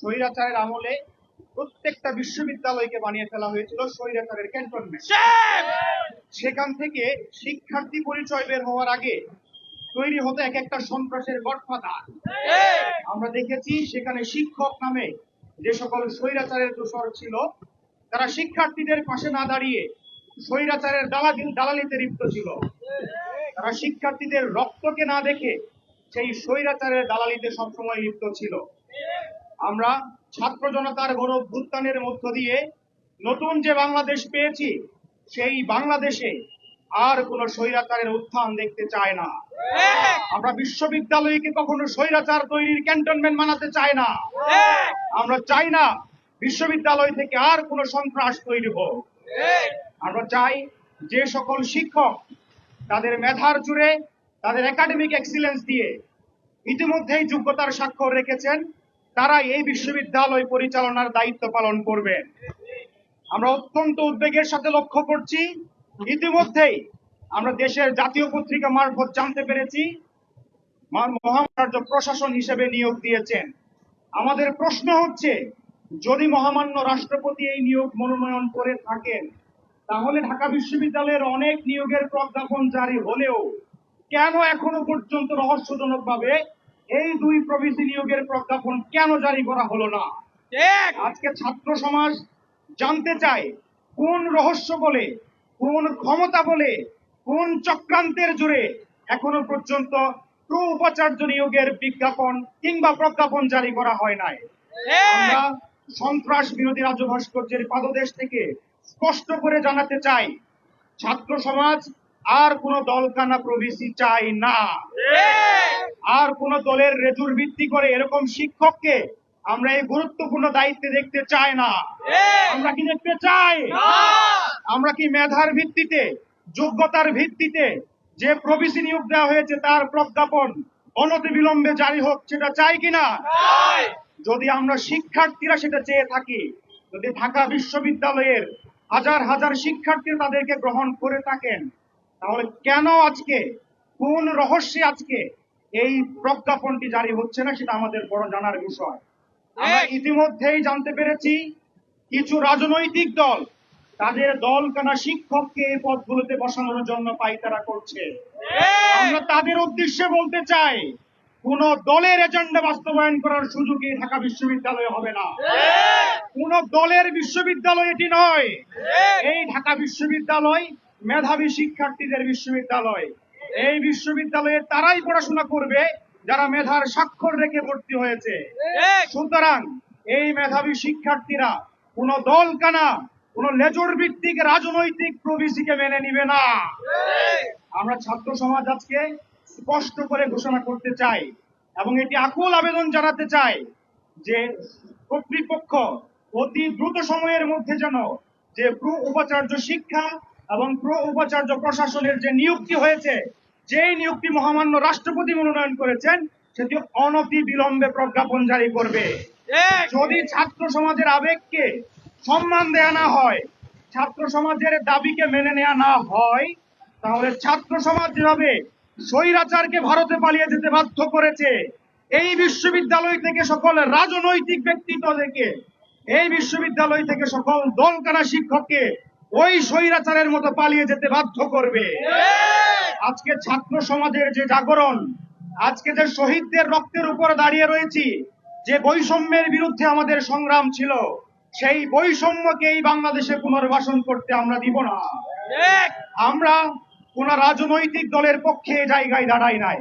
স্বৈরাচারের আমলে প্রত্যেকটা বিশ্ববিদ্যালয়কে বানিয়ে ফেলা হয়েছিল স্বৈরাচারের ক্যান্টনমেন্ট সেখান থেকে শিক্ষার্থী পরিচয় বের হওয়ার আগে তৈরি হতো এক একটা সন্ত্রাসের গডফাদার। আমরা দেখেছি সেখানে শিক্ষক নামে যে সকল স্বৈরাচারের দোষর ছিল তারা শিক্ষার্থীদের পাশে না দাঁড়িয়ে স্বৈরাচারের দালালি দালালিতে লিপ্ত ছিল। তারা শিক্ষার্থীদের রক্তকে না দেখে সেই স্বৈরাচারের দালালিতে সবসময় লিপ্ত ছিল। আমরা ছাত্র জনতার গৌরব ভুত্থানের মধ্য দিয়ে নতুন যে বাংলাদেশ পেয়েছি, সেই বাংলাদেশে আর কোন স্বৈরাচারের উত্থান দেখতে চায় না। আমরা বিশ্ববিদ্যালয়কে কখনো স্বৈরাচার তৈরির ক্যান্টনমেন্ট বানাতে চাই না। আমরা চাই না বিশ্ববিদ্যালয় থেকে আর কোনো সন্ত্রাস তৈরি হোক। আমরা চাই যে সকল শিক্ষক তাদের মেধার জুড়ে, তাদের একাডেমিক এক্সিলেন্স দিয়ে ইতিমধ্যেই যোগ্যতার স্বাক্ষর রেখেছেন। তারা এই বিশ্ববিদ্যালয় পরিচালনার দায়িত্ব পালন করবেন আমরা অত্যন্ত উদ্বেগের সাথে লক্ষ্য করছি। ইতিমধ্যেই আমরা দেশের জাতীয় পত্রিকা মারফত জানতে পেরেছি। মহামান্য প্রশাসন হিসেবে নিয়োগ দিয়েছেন। আমাদের প্রশ্ন হচ্ছে, যদি মহামান্য রাষ্ট্রপতি এই নিয়োগ মনোনয়ন করে থাকেন, তাহলে ঢাকা বিশ্ববিদ্যালয়ের অনেক নিয়োগের প্রজ্ঞাপন জারি হলেও কেন এখনও পর্যন্ত রহস্যজনক ভাবে এই দুই প্রভিসি নিয়োগের প্রজ্ঞাপন কেন জারি করা হলো না? আজকে ছাত্র সমাজ জানতে চায় কোন রহস্য বলে কোন ক্ষমতা বলে কোন চক্রান্তের জুড়ে এখনও পর্যন্ত প্রো উপাচার্য নিয়োগের বিজ্ঞাপন কিংবা প্রজ্ঞাপন জারি করা হয় নাই। আমরা সন্ত্রাস বিরোধী রাজ্য ভাস্কর্যের পাদদেশ থেকে স্পষ্ট করে জানাতে চাই ছাত্র সমাজ আর কোন দলকানা প্রবেশী চাই না। আর কোন দলের রেজুর ভিত্তি করে এরকম শিক্ষককে আমরা এই গুরুত্বপূর্ণ দায়িত্বে দেখতে চাই না। আমরা কি দেখতে চাই? আমরা কি মেধার ভিত্তিতে যোগ্যতার ভিত্তিতে যে প্রবেশী নিয়োগ দেওয়া হয়েছে তার প্রজ্ঞাপন অনতি বিলম্বে জারি হোক সেটা চাই কিনা? যদি আমরা শিক্ষার্থীরা সেটা চেয়ে থাকি যদি ঢাকা বিশ্ববিদ্যালয়ের হাজার হাজার শিক্ষার্থী তাদেরকে গ্রহণ করে থাকেন তাহলে কেন আজকে কোন রহস্যে আজকে এই প্রজ্ঞাপনটি জারি হচ্ছে না সেটা আমাদের বড় জানার বিষয়। আমরা ইতিমধ্যেই জানতে পেরেছি কিছু রাজনৈতিক দল তাদের দল কানা শিক্ষককে এই পদগুলোতে বসানোর জন্য পাইতারা করছে। আমরা তাদের উদ্দেশ্যে বলতে চাই কোন দলের এজেন্ডা বাস্তবায়ন করার সুযোগই ঢাকা বিশ্ববিদ্যালয়ে হবে না। কোন দলের বিশ্ববিদ্যালয় এটি নয়। এই ঢাকা বিশ্ববিদ্যালয় মেধাবী শিক্ষার্থীদের বিশ্ববিদ্যালয়। এই বিশ্ববিদ্যালয়ে তারাই পড়াশোনা করবে যারা মেধার স্বাক্ষর রেখে ভর্তি হয়েছে। সুতরাং এই মেধাবী শিক্ষার্থীরা কোন দল কানা কোন লেজর ভিত্তিক রাজনৈতিক প্রবেশীকে মেনে নিবে না। আমরা ছাত্র সমাজ আজকে স্পষ্ট করে ঘোষণা করতে চাই এবং এটি আকুল আবেদন জানাতে চাই যে কর্তৃপক্ষ অতি দ্রুত সময়ের মধ্যে যেন যে উপাচার্য শিক্ষা এবং প্র উপাচার্য প্রশাসনের যে নিযুক্তি হয়েছে যেই নিযুক্তি মহামান্য রাষ্ট্রপতি মনোনয়ন করেছেন সেটি অনতি বিলম্বে প্রজ্ঞাপন জারি করবে। যদি ছাত্র সমাজের আবেগকে সম্মান দেয়া না হয় ছাত্র সমাজের দাবিকে মেনে নেওয়া না হয় তাহলে ছাত্র সমাজ যেভাবে স্বৈরাচারকে ভারতে পালিয়ে যেতে বাধ্য করেছে এই বিশ্ববিদ্যালয় থেকে সকল রাজনৈতিক ব্যক্তিত্ব থেকে এই বিশ্ববিদ্যালয় থেকে সকল দলকানা শিক্ষককে ওই স্বৈরাচারের মতো পালিয়ে যেতে বাধ্য করবে। আজকে ছাত্র সমাজের যে জাগরণ আজকে যে শহীদদের রক্তের উপর দাঁড়িয়ে রয়েছি যে বৈষম্যের বিরুদ্ধে আমাদের সংগ্রাম ছিল সেই বৈষম্যকে এই বাংলাদেশে পুনর্বাসন করতে আমরা দিব না। আমরা কোন রাজনৈতিক দলের পক্ষে এই জায়গায় দাঁড়াই নাই।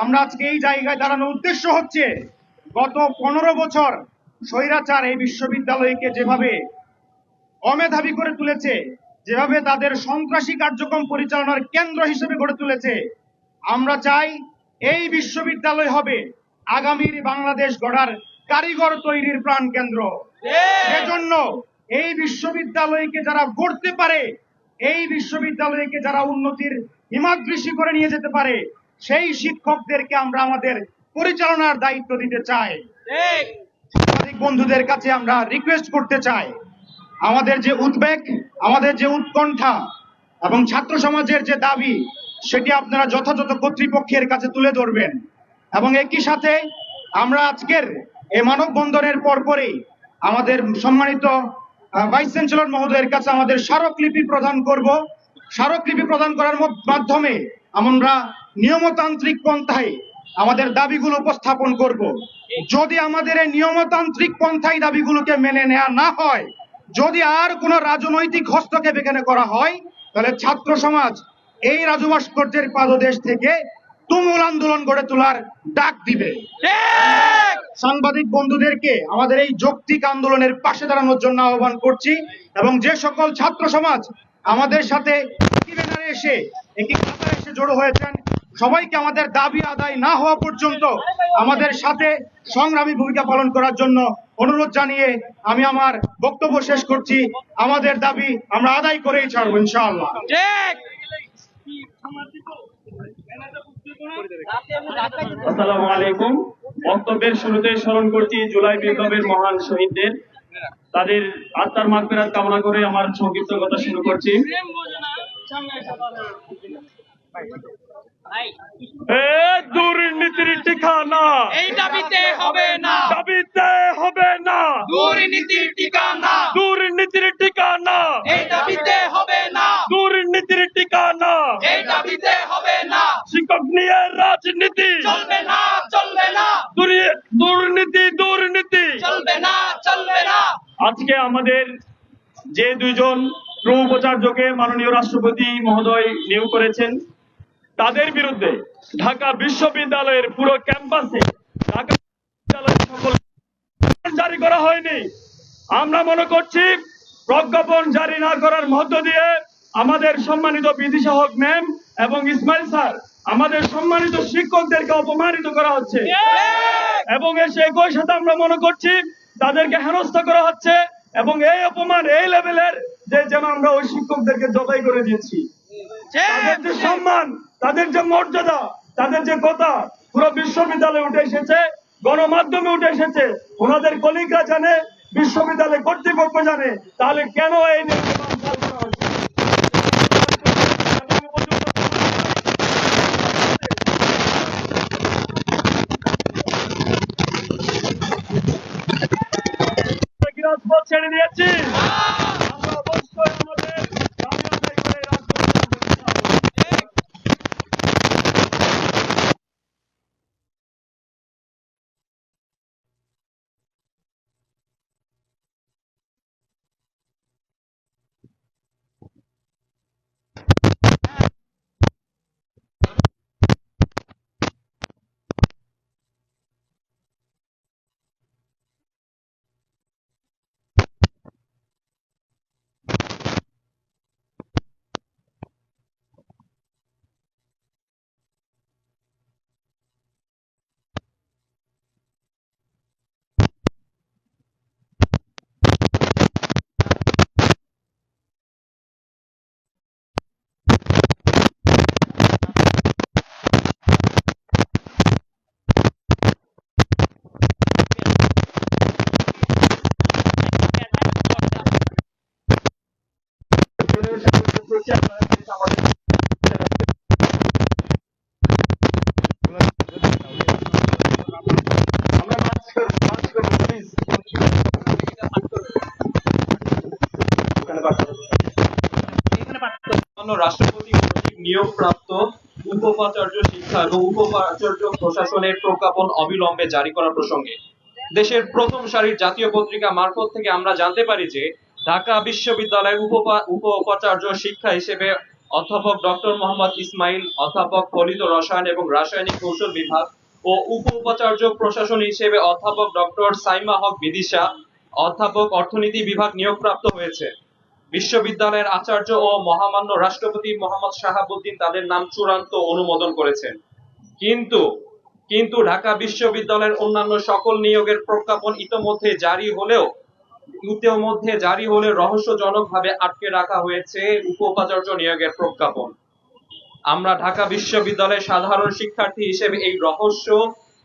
আমরা আজকে এই জায়গায় দাঁড়ানোর উদ্দেশ্য হচ্ছে গত পনেরো বছর স্বৈরাচার এই বিশ্ববিদ্যালয়কে যেভাবে অমেধাবী করে তুলেছে যেভাবে তাদের সন্ত্রাসী কার্যক্রম পরিচালনার কেন্দ্র হিসেবে গড়ে তুলেছে। আমরা চাই এই বিশ্ববিদ্যালয় হবে আগামীর বাংলাদেশ গড়ার কারিগর তৈরির প্রাণ কেন্দ্র। সেজন্য এই বিশ্ববিদ্যালয়কে যারা গড়তে পারে এই বিশ্ববিদ্যালয়কে যারা উন্নতির হিমাদৃশি করে নিয়ে যেতে পারে সেই শিক্ষকদেরকে আমরা আমাদের পরিচালনার দায়িত্ব দিতে চাই। সাংবাদিক বন্ধুদের কাছে আমরা রিকোয়েস্ট করতে চাই। আমাদের যে উদ্বেগ, আমাদের যে উৎকণ্ঠা এবং ছাত্র সমাজের যে দাবি, সেটি আপনারা যথাযথ কর্তৃপক্ষের কাছে তুলে ধরবেন। এবং একই সাথে আমরা আজকের এই মানববন্ধনের পরপরই আমাদের সম্মানিত ভাইস চ্যান্সেলর মহোদয়ের কাছে আমাদের স্মারকলিপি প্রদান করব। স্মারকলিপি প্রদান করার মাধ্যমে আমরা নিয়মতান্ত্রিক পন্থায় আমাদের দাবিগুলো উপস্থাপন করব। যদি আমাদের এই নিয়মতান্ত্রিক পন্থায় দাবিগুলোকে মেনে নেওয়া না হয় যদি আর কোনো রাজনৈতিক হস্তক্ষেপ এখানে করা হয় তাহলে ছাত্র সমাজ এই রাজু ভাস্কর্যের পাদদেশ থেকে তুমুল আন্দোলন গড়ে তোলার ডাক দিবে। সাংবাদিক বন্ধুদেরকে আমাদের এই যৌক্তিক আন্দোলনের পাশে দাঁড়ানোর জন্য আহ্বান করছি এবং যে সকল ছাত্র সমাজ আমাদের সাথে এসে কাতারে এসে জড়ো হয়েছেন সবাইকে আমাদের দাবি আদায় না হওয়া পর্যন্ত আমাদের সাথে সংগ্রামী ভূমিকা পালন করার জন্য অনুরোধ জানিয়ে আমি আমার বক্তব্য শেষ করছি। আমাদের দাবি আমরা আদায় করেই ছাড়বো ইনশাআল্লাহ। আসসালামু আলাইকুম। বক্তব্যের শুরুতে স্মরণ করছি জুলাই বিপ্লবের মহান শহীদদের। তাদের আত্মার মাগফিরাত কামনা করে আমার সংক্ষিপ্ত কথা শুরু করছি। দুর্নীতির ঠিকানা। এই দাবিতে হবে না। দাবিতে হবে না। দুর্নীতির ঠিকানা। দুর্নীতির ঠিকানা। এই দাবিতে হবে না। দুর্নীতির ঠিকানা। এই দাবিতে হবে না। শিক্ষক নিয়ে রাজনীতি। চলবে না চলবে না। দুর্নীতি দুর্নীতি। চলবে না চলবে না। আজকে আমাদের যে দুইজন প্রউপাচার্যকে মাননীয় রাষ্ট্রপতি মহোদয় নিয়োগ করেছেন তাদের বিরুদ্ধে ঢাকা বিশ্ববিদ্যালয়ের পুরো ক্যাম্পাসে ঢাকা বিশ্ববিদ্যালয়ের সকল জারি করা হয়নি। আমরা মনে করছি প্রজ্ঞাপন জারি না করার মধ্য দিয়ে আমাদের সম্মানিত বিদিশা হক ম্যাম এবং ইসমাইল স্যার, আমাদের সম্মানিত শিক্ষকদেরকে অপমানিত করা হচ্ছে। এবং এর একই সাথে আমরা মনে করছি তাদেরকে হেনস্থা করা হচ্ছে এবং এই অপমান এই লেভেলের যে যেন আমরা ওই শিক্ষকদেরকে জবাই করে দিয়েছি। তাদের যে সম্মান তাদের যে মর্যাদা তাদের যে কথা পুরো বিশ্ববিদ্যালয়ে উঠে এসেছে গণমাধ্যমে উঠে এসেছে। ওনাদের কলিগরা জানে বিশ্ববিদ্যালয় কর্তৃপক্ষ জানে। তাহলে কেন এই নির্বাচন রাষ্ট্রপতি কর্তৃক নিয়োগপ্রাপ্ত উপাচার্য শিক্ষা এবং উপাচার্য প্রশাসনের প্রজ্ঞাপন অবিলম্বে জারি করা প্রসঙ্গে। দেশের প্রথম সারির জাতীয় পত্রিকা মারফত থেকে আমরা জানতে পারি যে, ঢাকা বিশ্ববিদ্যালয়ের উপ উপাচার্য শিক্ষা হিসেবে অধ্যাপক ডক্টর মোহাম্মদ ইসমাইল, অধ্যাপক ফলিত রসায়ন এবং রাসায়নিক কৌশল বিভাগ ও উপ উপাচার্য প্রশাসন হিসেবে অধ্যাপক ডক্টর সাইমা হক বিদিশা, অধ্যাপক অর্থনীতি বিভাগ নিয়োগপ্রাপ্ত হয়েছে। বিশ্ববিদ্যালয়ের আচার্য ও মহামান্য রাষ্ট্রপতি মোহাম্মদ শাহাবুদ্দিন তাদের নাম চূড়ান্ত অনুমোদন করেছেন। কিন্তু কিন্তু ঢাকা বিশ্ববিদ্যালয়ের অন্যান্য সকল নিয়োগের প্রজ্ঞাপন ইতোমধ্যে জারি হলেও, ইতোমধ্যে জারি হলে রহস্যজনকভাবে আটকে রাখা হয়েছে উপ উপাচার্য নিয়োগের প্রজ্ঞাপন। আমরা ঢাকা বিশ্ববিদ্যালয়ের সাধারণ শিক্ষার্থী হিসেবে এই রহস্য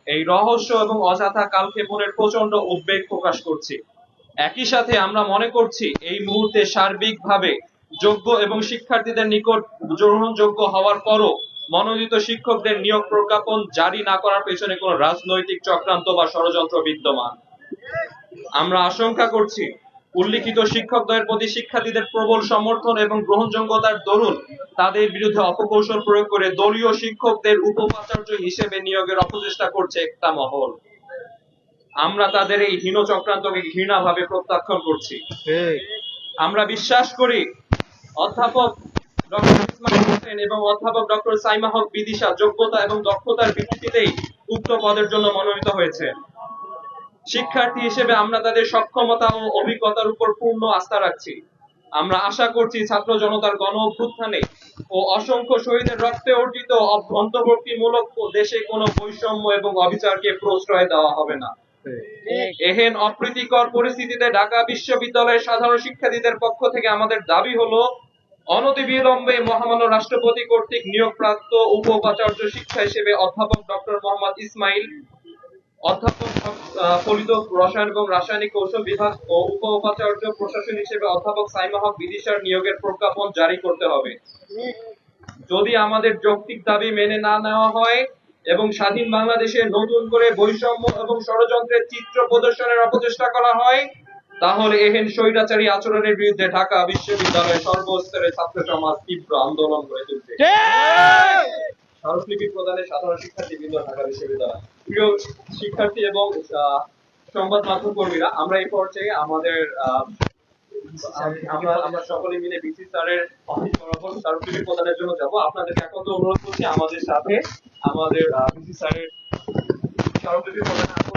এই রহস্য এবং অযথা কালক্ষেপণের প্রচণ্ড উদ্বেগ প্রকাশ করছি। একই সাথে আমরা মনে করছি এই মুহূর্তে সার্বিকভাবে যোগ্য এবং শিক্ষার্থীদের নিকট গ্রহণযোগ্য হওয়ার পরও মনোনীত শিক্ষকদের নিয়োগ প্রজ্ঞাপন জারি না করার পেছনে কোনো রাজনৈতিক চক্রান্ত বা ষড়যন্ত্র বিদ্যমান। আমরা আশঙ্কা করছি উল্লিখিত শিক্ষকদ্বয়ের প্রতি শিক্ষার্থীদের প্রবল সমর্থন এবং গ্রহণযোগ্যতার দরুন তাদের বিরুদ্ধে অপকৌশল প্রয়োগ করে দলীয় শিক্ষকদের উপোপাচার্য হিসেবে নিয়োগের অপচেষ্টা করছে একটা মহল। আমরা তাদের এই হীন চক্রান্তকে ঘৃণাভাবে প্রত্যাখ্যান করছি। আমরা বিশ্বাস করি অধ্যাপক ডক্টর ইসমাইল হোসেন এবং অধ্যাপক ডক্টর সাইমা হক বিদিশা যোগ্যতা এবং দক্ষতার ভিত্তিতেই উক্ত পদের জন্য মনোনীত হয়েছে। শিক্ষার্থী হিসেবে আমরা তাদের সক্ষমতা ও অভিজ্ঞতার উপর পূর্ণ আস্থা রাখছি। আমরা আশা করছি ছাত্র জনতার গণ অভ্যুত্থানে ও অসংখ্য শহীদের রক্তে অর্জিত অন্তর্বর্তীমূলক দেশে কোনো বৈষম্য এবং অবিচারকে প্রশ্রয় দেওয়া হবে না। এহেন অপ্রীতিকর পরিস্থিতিতে ঢাকা বিশ্ববিদ্যালয়ের সাধারণ শিক্ষার্থীদের পক্ষ থেকে আমাদের দাবি হলো অনতিবিলম্বে মহামান্য রাষ্ট্রপতি কর্তৃক নিয়োগপ্রাপ্ত উপ উপাচার্য শিক্ষা হিসেবে অধ্যাপক ডক্টর মোহাম্মদ ইসমাইল, অধ্যাপক ফলিত রসায়ন এবং রাসায়নিক কৌশল বিভাগ ও উপ উপাচার্য প্রশাসন হিসেবে অধ্যাপক সাইমা হক বিদিশার নিয়োগের প্রজ্ঞাপন জারি করতে হবে। যদি আমাদের যৌক্তিক দাবি মেনে না নেওয়া হয় এবং স্বাধীন বাংলাদেশে নতুন করে বৈষম্য এবং ষড়যন্ত্রের চিত্র প্রদর্শনের অপচেষ্টা করা হয় তাহলে এহেন স্বৈরাচারী আচরণের বিরুদ্ধে ঢাকা বিশ্ববিদ্যালয়ের সর্বস্তরের ছাত্র সমাজ তীব্র আন্দোলন গড়ে স্মারকলিপি প্রদানে সাধারণ শিক্ষার্থীবৃন্দ ঢাকা বিশ্ববিদ্যালয়। প্রিয় শিক্ষার্থী এবং সংবাদ মাধ্যম কর্মীরা আমরা এই পর্যায়ে আমাদের আমরা আমরা সকলে মিলে বিসি স্যারের অফিস বরাবর প্রদানের জন্য যাব। আপনাদেরকে একত্র অনুরোধ করছি আমাদের সাথে আমাদের বিসি স্যারের প্রদানের